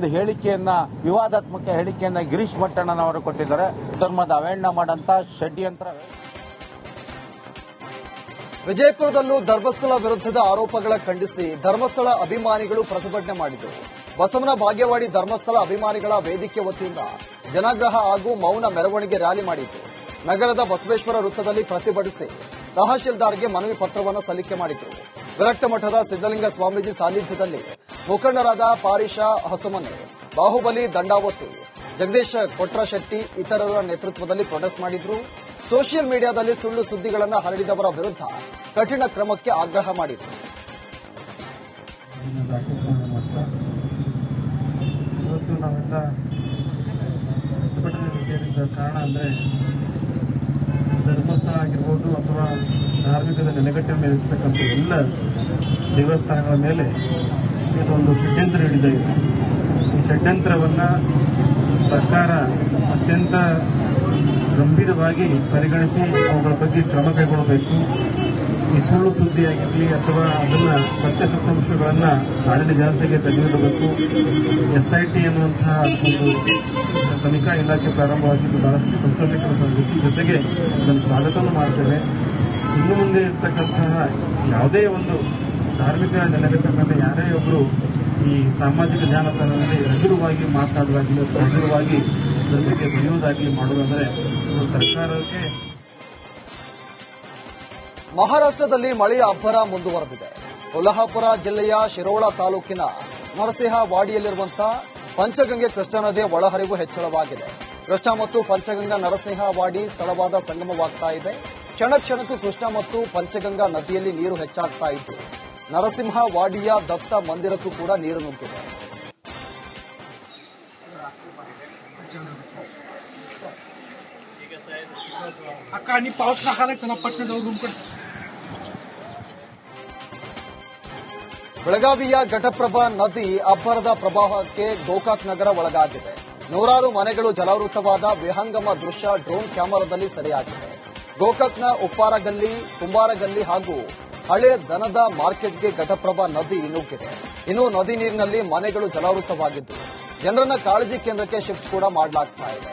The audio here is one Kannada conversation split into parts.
ಒಂದು ಹೇಳಿಕೆಯನ್ನ, ವಿವಾದಾತ್ಮಕ ಹೇಳಿಕೆಯನ್ನ ಗಿರೀಶ್ ಭಟ್ಟಣ್ಣನವರು ಕೊಟ್ಟಿದ್ದಾರೆ. ಧರ್ಮದ ಅವೇಣ್ಣ ಮಾಡಂತ ಷಡ್ಯಂತ್ರ ವಿಜಯಪುರದಲ್ಲೂ ಧರ್ಮಸ್ಥಳ ವಿರುದ್ಧದ ಆರೋಪಗಳ ಖಂಡಿಸಿ ಧರ್ಮಸ್ಥಳ ಅಭಿಮಾನಿಗಳು ಪ್ರತಿಭಟನೆ ಮಾಡಿದರು. ಬಸವನ ಭಾಗ್ಯವಾಡಿ ಧರ್ಮಸ್ಥಳ ಅಭಿಮಾನಿಗಳ ವೇದಿಕೆ ವತಿಯಿಂದ ಜನಾಗ್ರಹ ಹಾಗೂ ಮೌನ ಮೆರವಣಿಗೆ ರ್ಯಾಲಿ ಮಾಡಿದ್ರು. ನಗರದ ಬಸವೇಶ್ವರ ವೃತ್ತದಲ್ಲಿ ಪ್ರತಿಭಟಿಸಿ ತಹಶೀಲ್ದಾರ್ಗೆ ಮನವಿ ಪತ್ರವನ್ನು ಸಲ್ಲಿಕೆ ಮಾಡಿದ್ರು. ವಿರಕ್ತ ಮಠದ ಸಿದ್ದಲಿಂಗ ಸ್ವಾಮೀಜಿ ಸಾನ್ನಿಧ್ಯದಲ್ಲಿ ಮುಖಂಡರಾದ ಪಾರಿಷ ಹಸುಮನ್ ಬಾಹುಬಲಿ ದಂಡಾವತ್ತು, ಜಗದೀಶ್ ಕೊಟ್ರಶೆಟ್ಟಿ ಇತರರ ನೇತೃತ್ವದಲ್ಲಿ ಪ್ರೊಟೆಸ್ಟ್ ಮಾಡಿದ್ರು. ಸೋಷಿಯಲ್ ಮೀಡಿಯಾದಲ್ಲಿ ಸುಳ್ಳು ಸುದ್ದಿಗಳನ್ನು ಹರಡಿದವರ ವಿರುದ್ಧ ಕಠಿಣ ಕ್ರಮಕ್ಕೆ ಆಗ್ರಹ ಮಾಡಿದರು. ಇವತ್ತು ನಾವೆಲ್ಲ ಕಾರಣ ಅಂದರೆ ಧರ್ಮಸ್ಥಳ ಆಗಿರ್ಬೋದು ಅಥವಾ ಧಾರ್ಮಿಕದ ನೆಲೆಗಟ್ಟಿನ ಮೇಲೆ ಇರ್ತಕ್ಕಂಥ ಎಲ್ಲ ದೇವಸ್ಥಾನಗಳ ಮೇಲೆ ಇದೊಂದು ಷಡ್ಯಂತ್ರ ಹಿಡಿದಿದೆ ಈ ಷಡ್ಯಂತ್ರವನ್ನು ಸರ್ಕಾರ ಅತ್ಯಂತ ಗಂಭೀರವಾಗಿ ಪರಿಗಣಿಸಿ ಅವುಗಳ ಬಗ್ಗೆ ಕ್ರಮ ಕೈಗೊಳ್ಳಬೇಕು. ಈ ಸುಳ್ಳು ಸುದ್ದಿಯಾಗಿರಲಿ ಅಥವಾ ಅದನ್ನ ಸತ್ಯಾಸತ್ಯಾಂಶಗಳನ್ನ ನಾಡಿನ ಜನತೆಗೆ ತೆಗೆದಿಡಬೇಕು ಎಸ್ ಐ ಟಿ ಎನ್ನುವಂತಹ ಒಂದು ತನಿಖಾ ಇಲಾಖೆ ಪ್ರಾರಂಭವಾಗಿದ್ದು ಬಹಳಷ್ಟು ಸಂತೋಷಕರ ಸಂಗತಿ. ಜೊತೆಗೆ ಅದನ್ನು ಸ್ವಾಗತವನ್ನು ಮಾಡ್ತೇವೆ. ಇನ್ನು ಮುಂದೆ ಇರ್ತಕ್ಕಂತಹ ಯಾವುದೇ ಒಂದು ಧಾರ್ಮಿಕ ನೆಲೆಗಟ್ಟಿನ ಮೇಲೆ ಯಾರೇ ಒಬ್ಬರು ಈ ಸಾಮಾಜಿಕ ಜಾಲತಾಣದಲ್ಲಿ ಹಗುರವಾಗಿ ಮಾತನಾಡುವುದಾಗಲಿ ಅಥವಾ ಹಗುರವಾಗಿ ಅದರ ಬಗ್ಗೆ ಬರೆಯುವುದಾಗಲಿ ಸರ್ಕಾರಕ್ಕೆ ಮಹಾರಾಷ್ಟ್ರದಲ್ಲಿ ಮಳೆಯ ಅಬ್ಬರ ಮುಂದುವರೆದಿದೆ. ಕೊಲ್ಹಾಪುರ ಜಿಲ್ಲೆಯ ಶಿರೋಳ ತಾಲೂಕಿನ ನರಸಿಂಹವಾಡಿಯಲ್ಲಿರುವಂತಹ ಪಂಚಗಂಗೆ ಕೃಷ್ಣಾ ನದಿಯ ಒಳಹರಿವು ಹೆಚ್ಚಳವಾಗಿದೆ. ಕೃಷ್ಣಾ ಮತ್ತು ಪಂಚಗಂಗಾ ನರಸಿಂಹವಾಡಿ ಸ್ಥಳವಾದ ಸಂಗಮವಾಗ್ತಾ ಇದೆ. ಕ್ಷಣ ಕ್ಷಣಕ್ಕೂ ಕೃಷ್ಣಾ ಮತ್ತು ಪಂಚಗಂಗಾ ನದಿಯಲ್ಲಿ ನೀರು ಹೆಚ್ಚಾಗ್ತಾ ನರಸಿಂಹ ವಾಡಿಯ ದತ್ತ ಮಂದಿರಕ್ಕೂ ಕೂಡ ನೀರು ನುಗ್ಗಿದೆ. ಬೆಳಗಾವಿಯ ಘಟಪ್ರಭಾ ನದಿ ಅಬ್ಬರದ ಪ್ರವಾಹಕ್ಕೆ ಗೋಕಾಕ್ ನಗರ ಒಳಗಾಗಿದೆ. ನೂರಾರು ಮನೆಗಳು ಜಲಾವೃತವಾದ ವಿಹಂಗಮ ದೃಶ್ಯ ಡ್ರೋನ್ ಕ್ಯಾಮೆರಾದಲ್ಲಿ ಸೆರೆಯಾಗಿದೆ. ಗೋಕಾಕ್ನ ಉಪ್ಪಾರಗಲ್ಲಿ ಕುಂಬಾರಗಲ್ಲಿ ಹಾಗೂ ಹಳೆ ದನದ ಮಾರ್ಕೆಟ್ಗೆ ಘಟಪ್ರಭಾ ನದಿ ನುಗ್ಗಿದೆ. ಇನ್ನು ನದಿ ನೀರಿನಲ್ಲಿ ಮನೆಗಳು ಜಲಾವೃತವಾಗಿದ್ದು, ಜನರನ್ನ ಕಾಳಜಿ ಕೇಂದ್ರಕ್ಕೆ ಶಿಫ್ಟ್ ಕೂಡ ಮಾಡಲಾಗ್ತಾ ಇದೆ.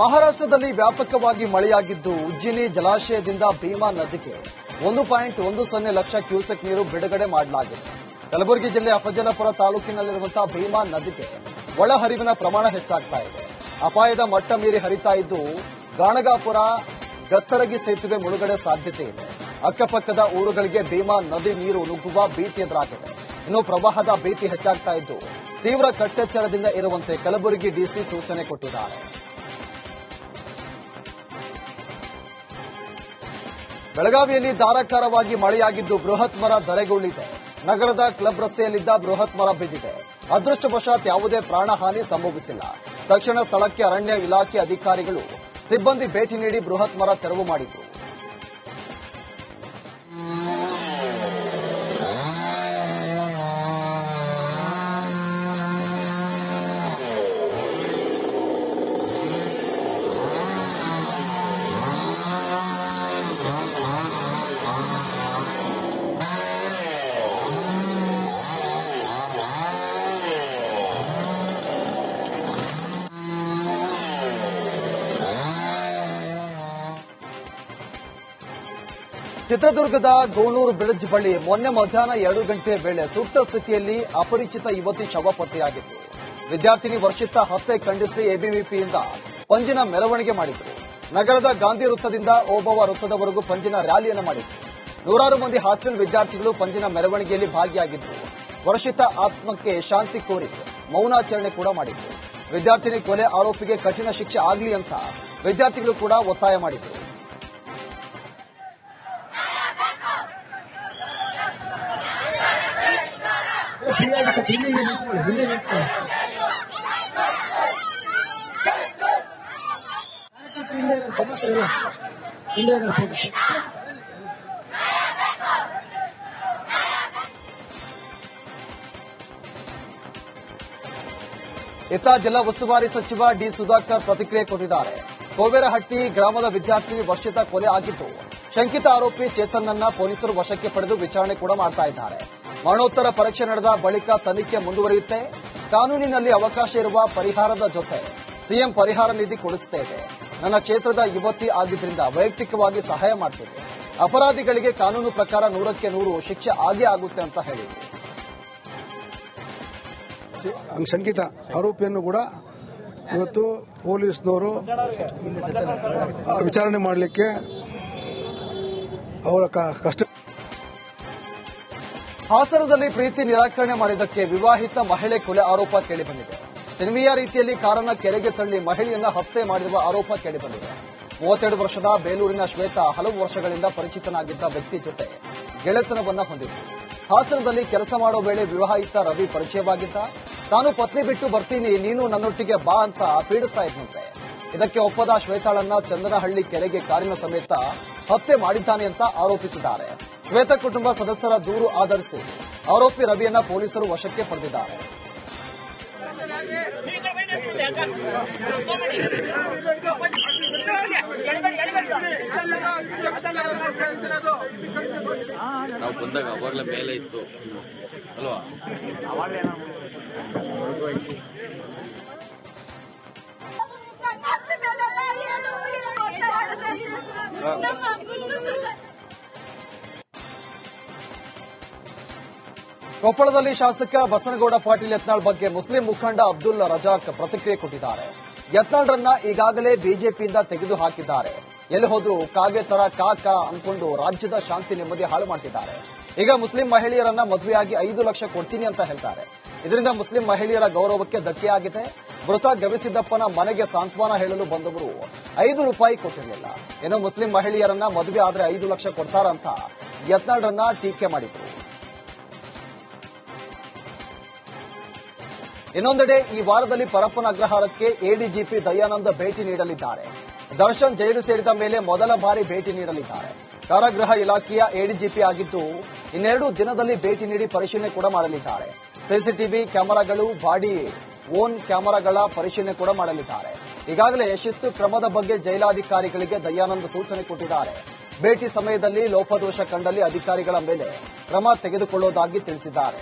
ಮಹಾರಾಷ್ಟ್ರದಲ್ಲಿ ವ್ಯಾಪಕವಾಗಿ ಮಳೆಯಾಗಿದ್ದು, ಉಜ್ಜಿನಿ ಜಲಾಶಯದಿಂದ ಭೀಮಾ ನದಿಗೆ ಒಂದು ಪಾಯಿಂಟ್ ಒಂದು ಸೊನ್ನೆ ಲಕ್ಷ ಕ್ಯೂಸೆಕ್ ನೀರು ಬಿಡುಗಡೆ ಮಾಡಲಾಗಿದೆ. ಕಲಬುರಗಿ ಜಿಲ್ಲೆ ಅಫಜಲಪುರ ತಾಲೂಕಿನಲ್ಲಿರುವಂತಹ ಭೀಮಾ ನದಿಗೆ ಒಳಹರಿವಿನ ಪ್ರಮಾಣ ಹೆಚ್ಚಾಗ್ತಾ ಇದೆ. ಅಪಾಯದ ಮಟ್ಟ ಮೀರಿ ಹರಿತಾ ಇದ್ದು, ಗಾಣಗಾಪುರ, ಗತ್ತರಗಿ ಸೇತುವೆ ಮುಳುಗಡೆ ಸಾಧ್ಯತೆ ಇದೆ. ಅಕ್ಕಪಕ್ಕದ ಊರುಗಳಿಗೆ ಭೀಮಾ ನದಿ ನೀರು ನುಗ್ಗುವ ಭೀತಿ ಎದುರಾಗಿದೆ. ಇನ್ನು ಪ್ರವಾಹದ ಭೀತಿ ಹೆಚ್ಚಾಗ್ತಾ ಇದ್ದು, ತೀವ್ರ ಕಟ್ಟೆಚ್ಚರದಿಂದ ಇರುವಂತೆ ಕಲಬುರಗಿ ಡಿಸಿ ಸೂಚನೆ ಕೊಟ್ಟಿದ್ದಾರೆ. ಬೆಳಗಾವಿಯಲ್ಲಿ ಧಾರಾಕಾರವಾಗಿ ಮಳೆಯಾಗಿದ್ದು ಬೃಹತ್ ಮರ ಧರೆಗುರುಳಿದೆ. ನಗರದ ಕ್ಲಬ್ ರಸ್ತೆಯಲ್ಲಿದ್ದ ಬೃಹತ್ ಮರ ಬಿದ್ದಿದೆ. ಅದೃಷ್ಟವಶಾತ್ ಯಾವುದೇ ಪ್ರಾಣಹಾನಿ ಸಂಭವಿಸಿಲ್ಲ. ತಕ್ಷಣ ಸ್ಥಳಕ್ಕೆ ಅರಣ್ಯ ಇಲಾಖೆ ಅಧಿಕಾರಿಗಳು ಸಿಬ್ಬಂದಿ ಭೇಟಿ ನೀಡಿ ಬೃಹತ್ ಮರ ತೆರವು ಮಾಡಿದ್ರು. ಚಿತ್ರದುರ್ಗದ ಗೋನೂರು ಬ್ರಿಡ್ಜ್ ಬಳಿ ಮೊನ್ನೆ ಮಧ್ಯಾಹ್ನ ಎರಡು ಗಂಟೆ ವೇಳೆ ಸುಟ್ಟ ಸ್ಥಿತಿಯಲ್ಲಿ ಅಪರಿಚಿತ ಯುವತಿ ಶವ ಪತ್ತೆಯಾಗಿತ್ತು. ವಿದ್ಯಾರ್ಥಿನಿ ವರ್ಷಿತ ಹತ್ಯೆ ಖಂಡಿಸಿ ಎಬಿವಿಪಿಯಿಂದ ಪಂಜಿನ ಮೆರವಣಿಗೆ ಮಾಡಿದ್ರು. ನಗರದ ಗಾಂಧಿ ವೃತ್ತದಿಂದ ಓಬವ್ವ ವೃತ್ತದವರೆಗೂ ಪಂಜಿನ ರ್ಯಾಲಿಯನ್ನು ಮಾಡಿದ್ರು. ನೂರಾರು ಮಂದಿ ಹಾಸ್ಟೆಲ್ ವಿದ್ಯಾರ್ಥಿಗಳು ಪಂಜಿನ ಮೆರವಣಿಗೆಯಲ್ಲಿ ಭಾಗಿಯಾಗಿದ್ದರು ವರ್ಷಿತ ಆತ್ಮಕ್ಕೆ ಶಾಂತಿ ಕೋರಿ ಮೌನಾಚರಣೆ ಕೂಡ ಮಾಡಿದ್ರು. ವಿದ್ಯಾರ್ಥಿನಿ ಕೊಲೆ ಆರೋಪಿಗೆ ಕಠಿಣ ಶಿಕ್ಷೆ ಆಗಲಿ ಅಂತ ವಿದ್ಯಾರ್ಥಿಗಳು ಕೂಡ ಒತ್ತಾಯ ಮಾಡಿದ್ರು. ಇತ್ತ ಜಿಲ್ಲಾ ಉಸ್ತುವಾರಿ ಸಚಿವ ಡಿ ಸುಧಾಕರ್ ಪ್ರತಿಕ್ರಿಯೆ ಕೊಟ್ಟಿದ್ದಾರೆ. ಕೋವೇರಹಟ್ಟಿ ಗ್ರಾಮದ ವಿದ್ಯಾರ್ಥಿನಿ ವರ್ಷಿತ ಕೊಲೆ ಆಗಿದ್ದು, ಶಂಕಿತ ಆರೋಪಿ ಚೇತನ್ನನ್ನ ಪೊಲೀಸರು ವಶಕ್ಕೆ ಪಡೆದು ವಿಚಾರಣೆ ಕೂಡ ಮಾಡ್ತಾ ಇದ್ದಾರೆ. ಮರಣೋತ್ತರ ಪರೀಕ್ಷೆ ನಡೆದ ಬಳಿಕ ತನಿಖೆ ಮುಂದುವರಿಯುತ್ತೆ. ಕಾನೂನಿನಲ್ಲಿ ಅವಕಾಶ ಇರುವ ಪರಿಹಾರದ ಜೊತೆ ಸಿಎಂ ಪರಿಹಾರ ನಿಧಿ ಕೊಡಿಸುತ್ತೇವೆ. ನನ್ನ ಕ್ಷೇತ್ರದ ಯುವತಿ ಆಗಿದ್ರಿಂದ ವೈಯಕ್ತಿಕವಾಗಿ ಸಹಾಯ ಮಾಡ್ತೇವೆ. ಅಪರಾಧಿಗಳಿಗೆ ಕಾನೂನು ಪ್ರಕಾರ ನೂರಕ್ಕೆ ನೂರು ಶಿಕ್ಷೆ ಆಗೇ ಆಗುತ್ತೆ ಅಂತ ಹೇಳಿ. ಶಂಕಿತ ಆರೋಪಿಯನ್ನು ಕೂಡ ಇವತ್ತು ಪೊಲೀಸ್ನವರು ವಿಚಾರಣೆ ಮಾಡಲಿಕ್ಕೆ ಅವರ ಕಷ್ಟ ಹಾಸನದಲ್ಲಿ ಪ್ರೀತಿ ನಿರಾಕರಣೆ ಮಾಡಿದ್ದಕ್ಕೆ ವಿವಾಹಿತ ಮಹಿಳೆ ಕೊಲೆ ಆರೋಪ ಕೇಳಿಬಂದಿದೆ. ಸಿನಿಮೀಯ ರೀತಿಯಲ್ಲಿ ಕಾರನ್ನ ಕೆರೆಗೆ ತಳ್ಳಿ ಮಹಿಳೆಯನ್ನ ಹತ್ಯೆ ಮಾಡಿರುವ ಆರೋಪ ಕೇಳಿಬಂದಿದೆ. ಮೂವತ್ತೆರಡು ವರ್ಷದ ಬೇಲೂರಿನ ಶ್ವೇತಾ ಹಲವು ವರ್ಷಗಳಿಂದ ಪರಿಚಿತನಾಗಿದ್ದ ವ್ಯಕ್ತಿ ಜೊತೆ ಗೆಳೆತನವನ್ನ ಹೊಂದಿದ್ದು. ಹಾಸನದಲ್ಲಿ ಕೆಲಸ ಮಾಡೋ ವೇಳೆ ವಿವಾಹಿತ ರವಿ ಪರಿಚಯವಾಗಿದ್ದ. ತಾನು ಪತ್ನಿ ಬಿಟ್ಟು ಬರ್ತೀನಿ, ನೀನು ನನ್ನೊಟ್ಟಿಗೆ ಬಾ ಅಂತ ಪೀಡಿಸ್ತಾ ಇದ್ದಂತೆ ಇದಕ್ಕೆ ಒಪ್ಪದ ಶ್ವೇತಾಳನ್ನ ಚಂದನಹಳ್ಳಿ ಕೆರೆಗೆ ಕಾರಿನ ಸಮೇತ ಹತ್ಯೆ ಮಾಡಿದ್ದಾನೆ ಅಂತ ಆರೋಪಿಸಿದ್ದಾರೆ. ಶ್ವೇತ ಕುಟುಂಬ ಸದಸ್ಯರ ದೂರು ಆಧರಿಸಿ ಆರೋಪಿ ರವಿಯನ್ನ ಪೊಲೀಸರು ವಶಕ್ಕೆ ಪಡೆದಿದ್ದಾರೆ. ನಾವು ಬಂದಾಗ ಅವಾಗಲೇ ಮೇಲೆ ಇತ್ತು. ಅಲ್ವಾ? ಕೊಪ್ಪಳದಲ್ಲಿ ಶಾಸಕ ಬಸನಗೌಡ ಪಾಟೀಲ್ ಯತ್ನಾಳ್ ಬಗ್ಗೆ ಮುಸ್ಲಿಂ ಮುಖಂಡ ಅಬ್ದುಲ್ ರಜಾಕ್ ಪ್ರತಿಕ್ರಿಯೆ ಕೊಟ್ಟಿದ್ದಾರೆ. ಯತ್ನಾಳ್ರನ್ನ ಈಗಾಗಲೇ ಬಿಜೆಪಿಯಿಂದ ತೆಗೆದು ಹಾಕಿದ್ದಾರೆ ಎಲ್ಲಿ ಹೋದ್ರು ಕಾಗೆ ತರ ಕಾಕ ಅಂದ್ಕೊಂಡು ರಾಜ್ಯದ ಶಾಂತಿ ನೆಮ್ಮದಿ ಹಾಳು ಮಾಡ್ತಿದ್ದಾರೆ. ಈಗ ಮುಸ್ಲಿಂ ಮಹಿಳೆಯರನ್ನ ಮದುವೆಯಾಗಿ ಐದು ಲಕ್ಷ ಕೊಡ್ತೀನಿ ಅಂತ ಹೇಳ್ತಾರೆ. ಇದರಿಂದ ಮುಸ್ಲಿಂ ಮಹಿಳೆಯರ ಗೌರವಕ್ಕೆ ಧಕ್ಕೆಯಾಗಿದೆ. ಮೃತ ಗವಿಸಿದ್ದಪ್ಪನ ಮನೆಗೆ ಸಾಂತ್ವನ ಹೇಳಲು ಬಂದವರು ಐದು ರೂಪಾಯಿ ಕೊಟ್ಟಿರಲಿಲ್ಲ. ಏನೋ ಮುಸ್ಲಿಂ ಮಹಿಳೆಯರನ್ನ ಮದುವೆ ಆದ್ರೆ ಐದು ಲಕ್ಷ ಕೊಡ್ತಾರಂತ ಯತ್ನಾಳ್ರನ್ನ ಟೀಕೆ ಮಾಡಿದ್ರು. ಇನ್ನೊಂದೆಡೆ ಈ ವಾರದಲ್ಲಿ ಪರಪ್ಪನ ಅಗ್ರಹಾರಕ್ಕೆ ಎಡಿಜಿಪಿ ದಯಾನಂದ ಭೇಟಿ ನೀಡಲಿದ್ದಾರೆ. ದರ್ಶನ್ ಜೈಲು ಸೇರಿದ ಮೇಲೆ ಮೊದಲ ಬಾರಿ ಭೇಟಿ ನೀಡಲಿದ್ದಾರೆ. ಕಾರಾಗೃಹ ಇಲಾಖೆಯ ಎಡಿಜಿಪಿ ಆಗಿದ್ದು, ಇನ್ನೆರಡು ದಿನದಲ್ಲಿ ಭೇಟಿ ನೀಡಿ ಪರಿಶೀಲನೆ ಕೂಡ ಮಾಡಲಿದ್ದಾರೆ. ಸಿಸಿಟಿವಿ ಕ್ಯಾಮೆರಾಗಳು, ಬಾಡಿ ಓನ್ ಕ್ಯಾಮೆರಾಗಳ ಪರಿಶೀಲನೆ ಕೂಡ ಮಾಡಲಿದ್ದಾರೆ. ಈಗಾಗಲೇ ಶಿಸ್ತು ಕ್ರಮದ ಬಗ್ಗೆ ಜೈಲಾಧಿಕಾರಿಗಳಿಗೆ ದಯಾನಂದ ಸೂಚನೆ ಕೊಟ್ಟಿದ್ದಾರೆ. ಭೇಟಿ ಸಮಯದಲ್ಲಿ ಲೋಪದೋಷ ಕಂಡಲ್ಲಿ ಅಧಿಕಾರಿಗಳ ಮೇಲೆ ಕ್ರಮ ತೆಗೆದುಕೊಳ್ಳುವುದಾಗಿ ತಿಳಿಸಿದ್ದಾರೆ.